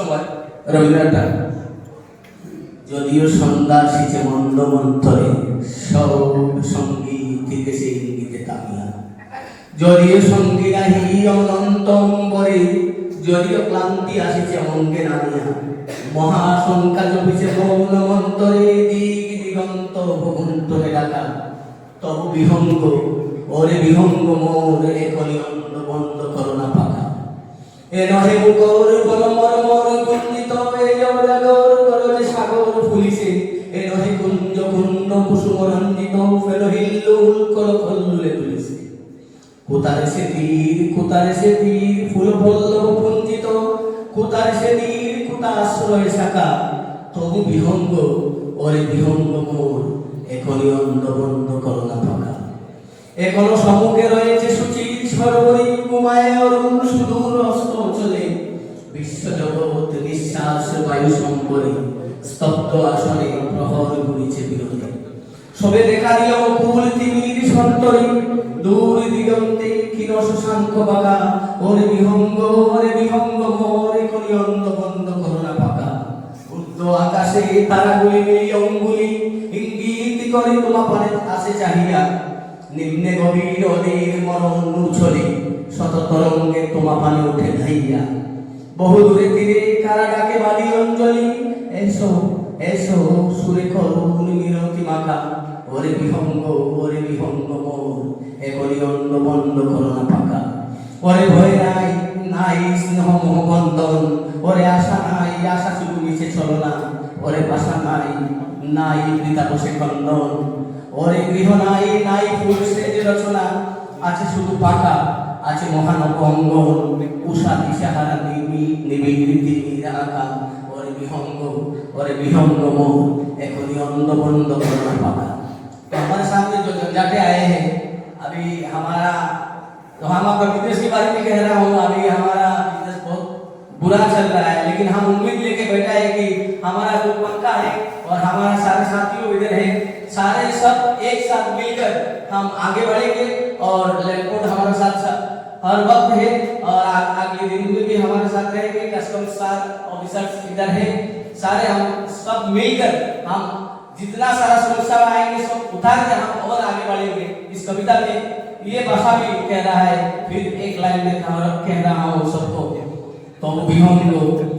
সময় রবীন্দ্রনাথ যদিও সন্ধ্যা আসিছে মন্দ মন্থরে, সব সংগীত ইঙ্গিতে তামিয়া। যদিও যদিও ক্লান্তি আসিছে অঙ্গে নামিয়া। মহাশঙ্কা জপিছে মৌন মন্তরে দিক দিগন্ত ডাকা। তবু বিহঙ্গ, ওরে বিহঙ্গ মোর অন্ন বন্ধ করোনা পাকা এ নহে মুকর কুসুম রঞ্জিত ফেল হিল্লুল কল কল্লে তুলিছে। কোতারে সে তীর, কোতারে সে তীর, ফুল পল্লব পুঞ্জিত। কোতারে সে তীর কোতা আশ্রয় শাখা। তবু বিহঙ্গ, ওরে বিহঙ্গ মোর, এখনই অন্ধ বন্ধ করোনা ফাঁকা। এখনও সম্মুখে রয়েছে সুচির সরবরি কুমায় অরুণ সুদূর অস্ত চলে বিশ্ব জগৎ নিঃশ্বাস বায়ু সম্পরে স্তব্ধ আসনে প্রহর ঘুরিছে বিরোধে। সবে দেখা দিল কুল তিমির সন্তরি দূর দিগন্তে ক্ষীণ শশাঙ্ক বাগা ওরে বিহঙ্গ ওরে বিহঙ্গ মোরে কলি অন্ধ বন্ধ করোনা পাকা। উর্ধ্ব আকাশে তারাগুলি মিলি অঙ্গুলি। ইঙ্গিত করে তোমা পানে আসে চাহিয়া। নিম্নে গভীর অধীর মরণ উছলে শত তরঙ্গে তোমা পানে উঠে ধাইয়া। বহু দূরে তীরে কারা ডাকে বালি অঞ্জলি। এসো এসো, সুরে করুণ মিনতি মাখা। ওরে বিহঙ্গ ওরে বিহঙ্গ মোর একলি অন্ন বন্ধ করোনা পাকা। ওরে ভয় নাই নাই স্নেহ মোহ বন্ধন। ওরে আশা নাই, আশা শুধু মিছে ছলনা ওরে বাসা নাই নাই বৃতা বসে খণ্ডন ওরে গৃহ নাই নাই ফুল সেজ রচনা। আছে শুধু পাকা, আছে মহানব অঙ্গন। উষা দিশাহারা নিবি নিবিড় তিমির আঁকা ওরে বিহঙ্গ ওরে বিহঙ্গ মোহ এখনই অন্ধ বন্ধ করোনা পাকা। हमारे सामने जो झंझाटे आए हैं, अभी हमारा तो हम आपका बिज़नेस के बारे में कह रहा हूँ, अभी हमारा बिज़नेस बहुत बुरा चल रहा है, लेकिन हम उम्मीद लेके बैठा है कि हमारा जो पक्का है और हमारा सारे साथियों इधर है, सारे सब एक साथ मिलकर हम आगे बढ़ेंगे और लैंडपोर्ट हमारे साथ साथ हर वक्त है और आगे दिन में भी हमारे साथ रहेंगे कस्टम साथ ऑफिसर्स इधर है, सारे हम सब मिलकर हम जितना सारा सुरक्षा आएँगे सब उतार के हम और आगे बढ़ेंगे। इस कविता में ये भाषा भी कह रहा है, फिर एक लाइन में कह रहा हूँ, सबको तो भी हम लोग।